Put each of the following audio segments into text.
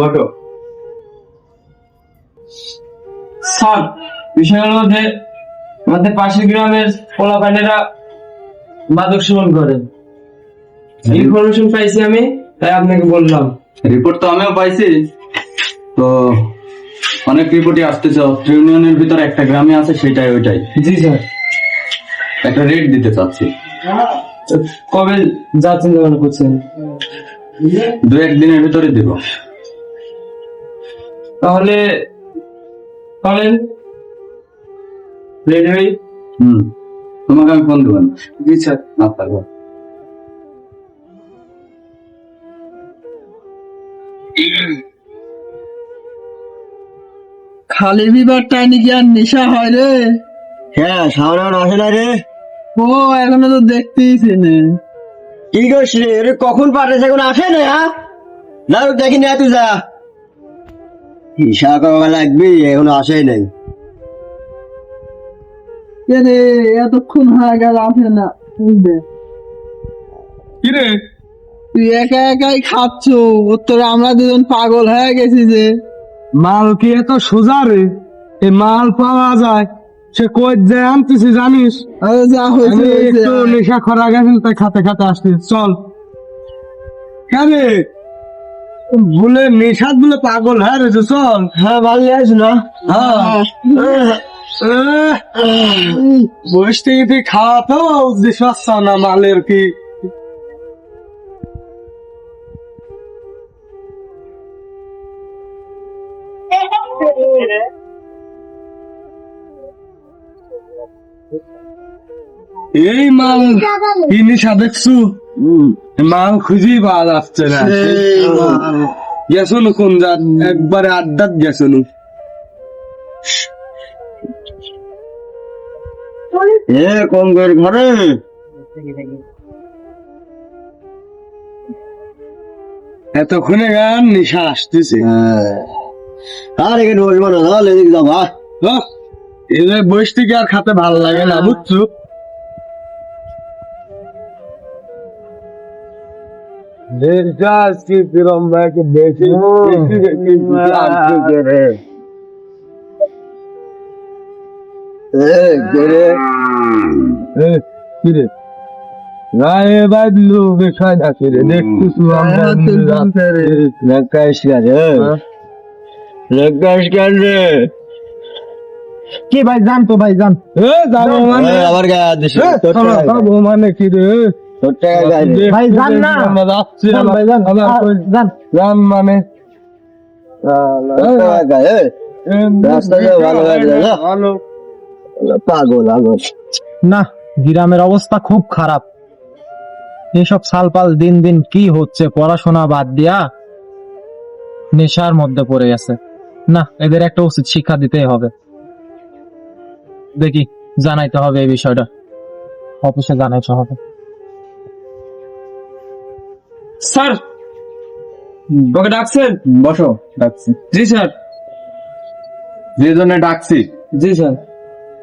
বটো sir বিষয় হলো যে আমাদের পাশের গ্রামের পোলাপানেরা মাদক সেবন করে। ইনফরমেশন পাইছি আমি তাই আপনাকে বললাম। রিপোর্ট তো আমিও পাইছি। তো অনেক রিপোর্টই আসতেছে। ইউনিয়নের ভিতরে একটা গ্রামে আছে সেটাই ওইটাই। জি স্যার। একটা রেট দিতে চাচ্ছি। কবে যাচ্ছেন যেমন করছেন? দু একদিনের ভিতরে দিব। তাহলে চলেন রেডি হুম। তোমাকে আমি ফোন দেবেন জি স্যার গো। খালি বিবার টাইনি কি আর নেশা হয় রে? হ্যাঁ সামনে আসে না রে। ও এখনও তো দেখতেইছি না। কি করছিস রে? কখন পাঠাচ্ছে এখন আসে না? হ্যাঁ না দেখি না তুই যা। হিসা করা লাগবি এখন আসে নাই। এতক্ষণ হয়ে গেল আসে না বুঝবে কিরে? তুই একা একাই খাচ্ছ উত্তরে আমরা দুজন পাগল হয়ে গেছি যে। মাল কি এত সোজা রে? এই মাল পাওয়া যায় সে কই যে আনতেছি জানিস? যা হয়েছে একটু নেশা খরা গেছিল তাই খাতে খাতে আসতে চল। কেন বলে নেশাত বলে পাগল হ্যাঁ রে চল হ্যাঁ ভালো আছিস না? বয়স থেকে তুই উদ্দেশ্য আসছে না মালের কি? এই মাল কি নেশা দেখছু? মাল খুঁজেই পাওয়া যাচ্ছে না। কোন যান একবারে আড্ডাত এ কোন করে ঘরে? এতক্ষণে গান নিশা আসতেছে। আর এখানে বসবো না এদিকে যাও ভাই হ্যাঁ, এই যে বয়স থেকে আর খাতে ভালো লাগে না বুঝছ? নেশা আজকে কিরম ভাইকে বেশি বেশি বেশি আসতেছে রে এ গেরে এ, কি রে রায়ে বাদলু বিষয় আছে রে দেখতেছু আমরা হ্যাঁ, তুই বলছে রে। লঙ্কাশ কেন রে লঙ্কাশ কি ভাই জান তো ভাই জান এ যাব মানে আবার গায়ে টাকা যাব মানে কি রে তোর টাকা ভাই আমরা যাচ্ছি ভাই মানে। পাগল। না গ্রামের অবস্থা খুব খারাপ। এসব সালপাল দিন দিন কি হচ্ছে পড়াশোনা বাদ দিয়া নেশার মধ্যে পড়ে গেছে। না এদের একটা উচিত শিক্ষা দিতেই হবে। দেখি জানাইতে হবে এই বিষয়টা। অফিসে জানাইতে হবে। স্যার! ওকে ডাকছেন? বসো ডাকছি। জি স্যার। যে জন্য ডাকছি। জি স্যার।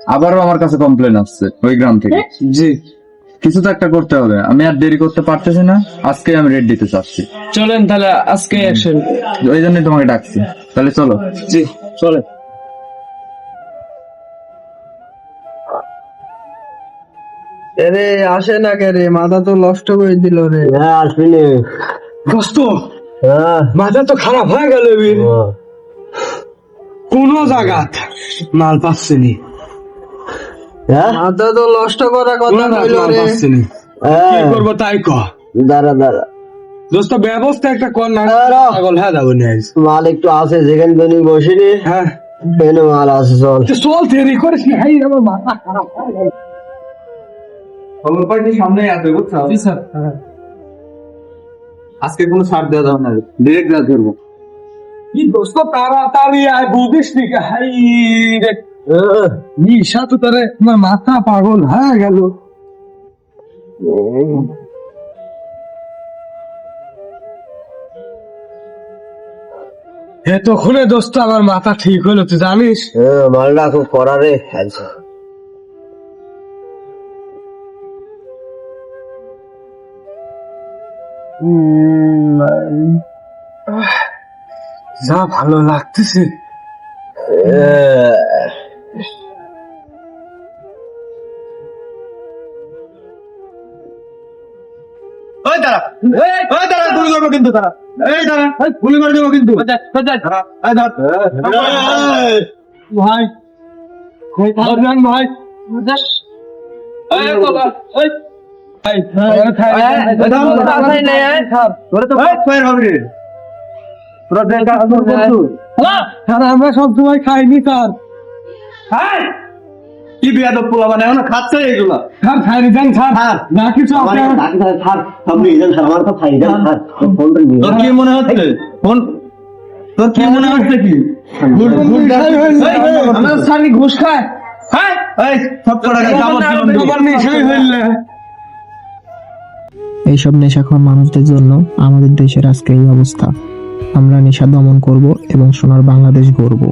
আবারও আমার কাছে কমপ্লেন আসছে ওই গ্রাম থেকে। জি। কিছু তো একটা করতে হবে। আমি আর দেরি করতে পারতেছি না। আজকে আমি রেড দিতে চাচ্ছি। চলেন তাহলে আজকে অ্যাকশন ওই জন্যই তোমাকে ডাকছি। তাহলে চলো। জি চলেন। আরে আসে না কে রে? মাথা তো নষ্ট করে দিল রে। হ্যাঁ আসবি নে। দোস্ত হ্যাঁ। মাথা তো খারাপ হয়ে গেল বীর। কোন মাল পাচ্ছিনি হ্যাঁ? মাথা তো নষ্ট করা কথা কইল রে। কি হ্যাঁ, করব তাই ক? দাঁড়া দাঁড়া। দোস্ত ব্যবস্থা একটা কর না। পাগল হ্যাঁ নিয়ে মাল একটু আছে যেখানে তুমি বসিনি হ্যাঁ। মাল আছে চল। চল দেরি করিস না। হাই আমার মাথা খারাপ হয়ে। খবর সামনে আছে বুঝছ? জি স্যার। আজকে কোনো ছাড় দেওয়া যাবে না ডিরেক্ট যা ধরবো কি দোস্ত তাড়াতাড়ি আয় বুঝিস নি হাই রে। নিশা তো তারে মাথা পাগল হয়ে গেল। এতক্ষণে দোস্ত আমার মাথা ঠিক হলো তুই জানিস? হ্যাঁ, মালটা খুব করা রে যা ভালো লাগতেছে। ওই দাঁড়া। ওই দাঁড়া গুলি করব কিন্তু তারা এই দাঁড়া গুলি করে দেবো কিন্তু। ভাই। ভাই। ভাই আমার খাই স্যার সব সময় খাইনি স্যার কি বিয়াদব পোলা মানে এখন খাচ্ছে এইগুলা স্যার খাইনি দেন স্যার না কিছু স্যার সব নিয়ে যান স্যার আমার তো ফাইদা স্যার ফোনটা নিয়ে তোর কি মনে হচ্ছে ফোন তোর কি মনে হচ্ছে কি আমার স্যার ঘুষ খায় হ্যাঁ এই সব কটা নেশাই হইলে এইসব নেশাখোর মানুষদের জন্য আমাদের দেশের আজকে এই অবস্থা। আমরা নেশা দমন করব এবং সোনার বাংলাদেশ গড়ব।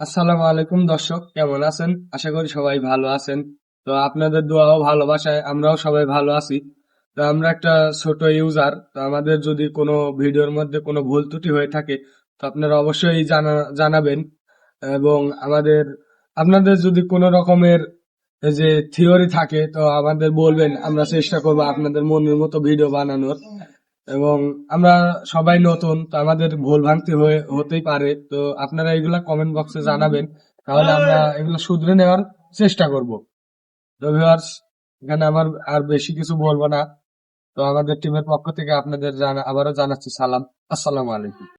আসসালামু আলাইকুম দর্শক, কেমন আছেন? আশা করি সবাই ভালো আছেন। তো আপনাদের দোয়া ও ভালোবাসায় আমরাও সবাই ভালো আছি। তো আমরা একটা ছোট ইউজার, তো আমাদের যদি কোনো ভিডিওর মধ্যে কোনো ভুল ত্রুটি হয়ে থাকে, তো আপনারা অবশ্যই জানা, জানাবেন। এবং আমাদের, আপনাদের যদি কোনো রকমের যে থিওরি থাকে, তো আমাদের বলবেন, আমরা চেষ্টা করব আপনাদের মনের মতো ভিডিও বানানোর। এবং আমরা সবাই নতুন, তো আমাদের ভুল ভ্রান্তি হয়ে, হতেই পারে। তো আপনারা এগুলা কমেন্ট বক্সে জানাবেন, তাহলে আমরা এগুলো শুধরে নেওয়ার চেষ্টা করব। তো ভিউয়ার্স এখানে আমার আর বেশি কিছু বলব না। তো আমাদের টিমের পক্ষ থেকে আপনাদের জানা, আবারও জানাচ্ছি সালাম। আসসালামু আলাইকুম।